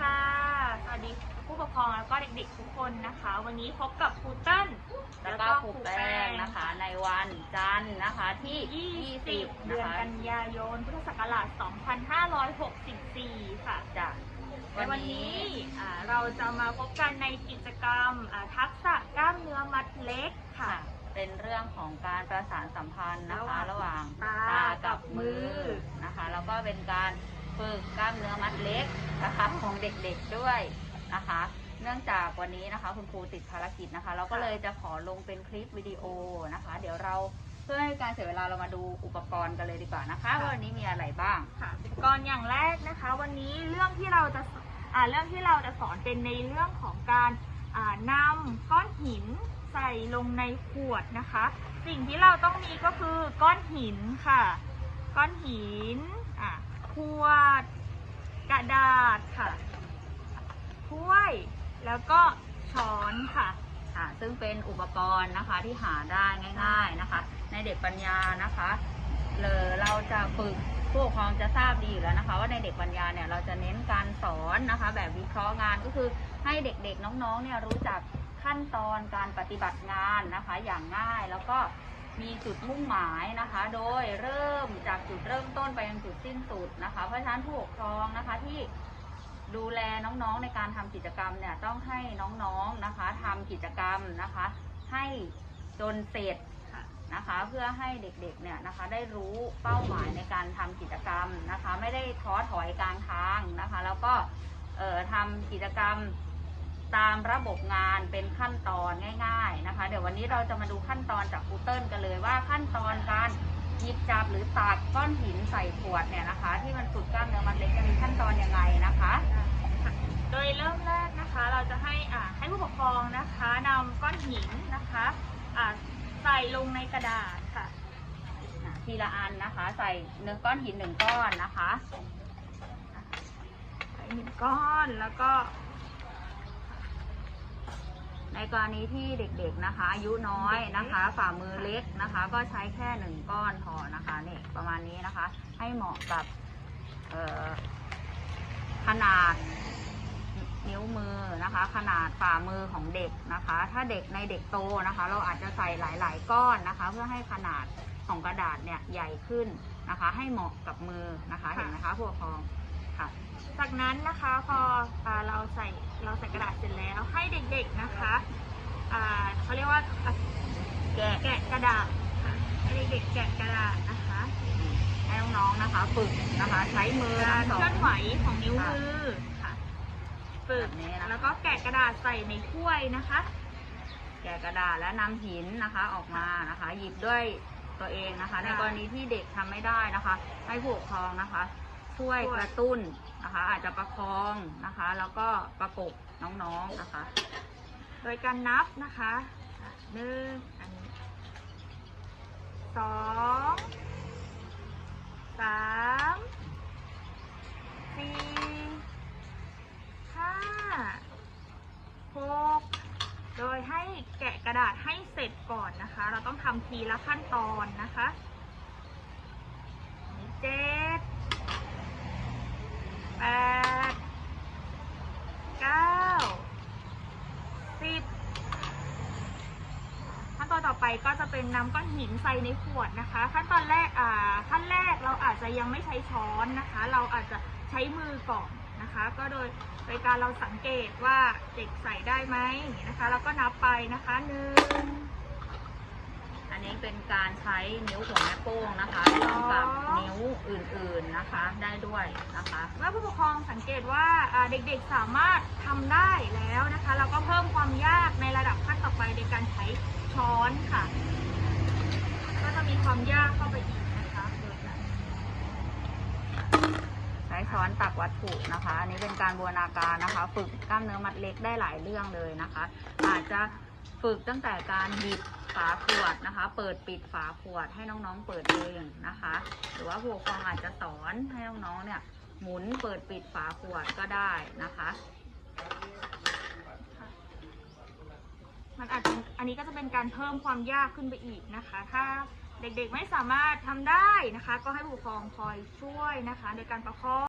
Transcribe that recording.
ค่ะ สวัสดีผู้ปกครองแล้วก็เด็กๆทุกคนนะคะ วันนี้พบกับครูเติ้ลแล้วก็ครูแป้งนะคะ ในวันจันทร์นะคะที่ 20 20เดืนะอนคะกันยายน พุทธศักราช 2564 ค่ะ จ้ะในวันนี้อ่าเราจะมาพบกันในกิจกรรมอ่าทักษะกล้ามเนื้อมัดเล็กค่ะค่ะเป็นเรื่องของการประสานสัมพันธ์นะคะ ระระหหว่าว่างงตาตากับมือกับมือนะคะ แล้วก็เป็นการ ฝึกกล้ามเนื้อมัดเล็กนะคะของเด็กๆด้วยนะคะ เนื่องจากวันนี้นะคะ คุณครูติดภารกิจนะคะ เราก็เลยจะขอลงเป็นคลิปวิดีโอนะคะ เดี๋ยวเราเพื่อให้การเสียเวลาเรามาดูอุปกรณ์กันเลยดีกว่านะคะว่าวันนี้มีอะไรบ้างค่ะอุปกรณ์อย่างแรกนะคะ วันนี้เรื่องที่เราจะสอ่าเรื่องที่เราจะสอนเป็นในเรื่องของการอ่านำก้อนหินใส่ลงในขวดนะคะ สิ่งที่เราต้องมีก็คือก้อนหินค่ะ ก้อนหินอะ ขวด กระดาษค่ะถ้วย แล้วก็ช้อนค่ะค่ะ ซึ่งเป็นอุปกรณ์นะคะที่หาได้ง่าย ๆนะคะ ในเด็กปัญญานะคะเลยเราจะฝึกผู้ปกครองจะทราบดีอยู่แล้วนะคะ ว่าในเด็กปัญญาเนี่ยเราจะเน้นการสอนนะคะ แบบวิเคราะห์งานก็คือให้เด็กๆน้องๆเนี่ยรู้จักขั้นตอนการปฏิบัติงานนะคะ อย่างง่ายแล้วก็ มีจุดมุ่งหมายนะคะ โดยเริ่มจากจุดเริ่มต้นไปยังจุดสิ้นสุดนะคะ เพราะฉะนั้นผู้ปกครองนะคะที่ดูแลน้องๆในการทำกิจกรรมเนี่ยต้องให้น้องๆนะคะทำกิจกรรมนะคะ ให้จนเสร็จนะคะ เพื่อให้เด็กๆเนี่ยนะคะ ได้รู้เป้าหมายในการทำกิจกรรมนะคะ ไม่ได้ท้อถอยกลางทางนะคะ แล้วก็ทำกิจกรรม ตามระบบงานเป็นขั้นตอนง่ายๆนะคะ เดี๋ยววันนี้เราจะมาดูขั้นตอนจากครูเติ้ลกันเลยว่าขั้นตอนการหยิบจับหรือตักก้อนหินใส่ขวดเนี่ยนะคะ ที่มันฝึกกล้ามเนื้อมัดเล็กจะมีขั้นตอนยังไงนะคะ โดยเริ่มแรกนะคะเราจะให้อ่าให้ผู้ปกครองนะคะนำก้อนหินนะคะอ่าใส่ลงในกระดาษค่ะทีละอันนะคะ ใส่เนื้อก้อนหินหนึ่งก้อนนะคะหนึ่งก้อนแล้วก็ ในกรณีที่เด็กๆนะคะอายุน้อยนะคะ ฝ่ามือเล็กนะคะ ก็ใช้แค่หนึ่งก้อนพอนะคะเนี่ยประมาณนี้นะคะ ให้เหมาะกับขนาดนิ้วมือนะคะ ขนาดฝ่ามือของเด็กนะคะ ถ้าเด็กในเด็กโตนะคะ เราอาจจะใส่หลาย ๆ ก้อนนะคะ เพื่อให้ขนาดของกระดาษเนี่ยใหญ่ขึ้นนะคะ ให้เหมาะกับมือนะคะเห็นไหมคะผู้ปกครองค่ะ จากนั้นนะคะพออเราใส่เราใส่กระดาษ เสร็จแล้วให้เด็กๆนะคะอ่าเขาเรียกว่าอะแกะแกะกระดาษค่ะให้เด็กๆแกะกระดาษนะคะให้น้องๆนะคะ ฝึกนะคะ ใช้มือการทั้งสองเคลื่อนไหวของนิ้วมือค่ะฝึกแบบนี้นะคะแล้วก็แกะกระดาษใส่ในถ้วยนะคะ แกะกระดาษและนำหินนะคะออกมานะคะ หยิบด้วยตัวเองนะคะ ในกรณีที่เด็กทำไม่ได้นะคะ ให้ผู้ปกครองนะคะ ช่วยช่วยกระตุ้น นะคะ อาจจะประคองนะคะ แล้วก็ประกบน้องๆนะคะ โดยการนับนะคะหนึ่งอันนี้สองสามสี่ห้าหกโดยให้แกะกระดาษให้เสร็จก่อนนะคะ เราต้องทำทีละขั้นตอนนะคะเจ็ดแปดเก้า สิบขั้นตอนต่อไป ก็จะเป็นนำก้อนหินใส่ในขวดนะคะ ขั้นตอนแรกอ่าขั้นแรกเราอาจจะยังไม่ใช้ช้อนนะคะ เราอาจจะใช้มือก่อนนะคะ ก็โดยโดยการเราสังเกตว่าเด็กใส่ได้ไหมนะคะ แล้วก็นับไปนะคะหนึ่งอันนี้เป็นการใช้นิ้วหัวแม่โป้งนะคะร่วมกับนิ้วอื่นๆนะคะได้ด้วยนะคะเมื่อผู้ปกครองสังเกตว่าเด็กๆสามารถทำได้แล้วนะคะ เราก็เพิ่มความยากในระดับขั้นต่อไปโดยการใช้ ช้อนค่ะ ก็จะมีความยากเข้าไปอีกนะคะโดยใช้ช้อนตักวัตถุนะคะ อันนี้เป็นการบูรณาการนะคะ ฝึกกล้ามเนื้อมัดเล็กได้หลายเรื่องเลยนะคะ อาจจะฝึกตั้งแต่การหยิบฝาขวดนะคะ เปิดปิดฝาขวดให้น้องๆเปิดเองนะคะ หรือว่าผู้ปกครองอาจจะสอนให้น้องๆเนี่ยหมุนเปิดปิดฝาขวดก็ได้นะคะ มัน อันนี้ก็จะเป็นการเพิ่มความยากขึ้นไปอีกนะคะ ถ้าเด็กๆไม่สามารถทำได้นะคะ ก็ให้ผู้ปกครองคอยช่วยนะคะ โดยการประคอง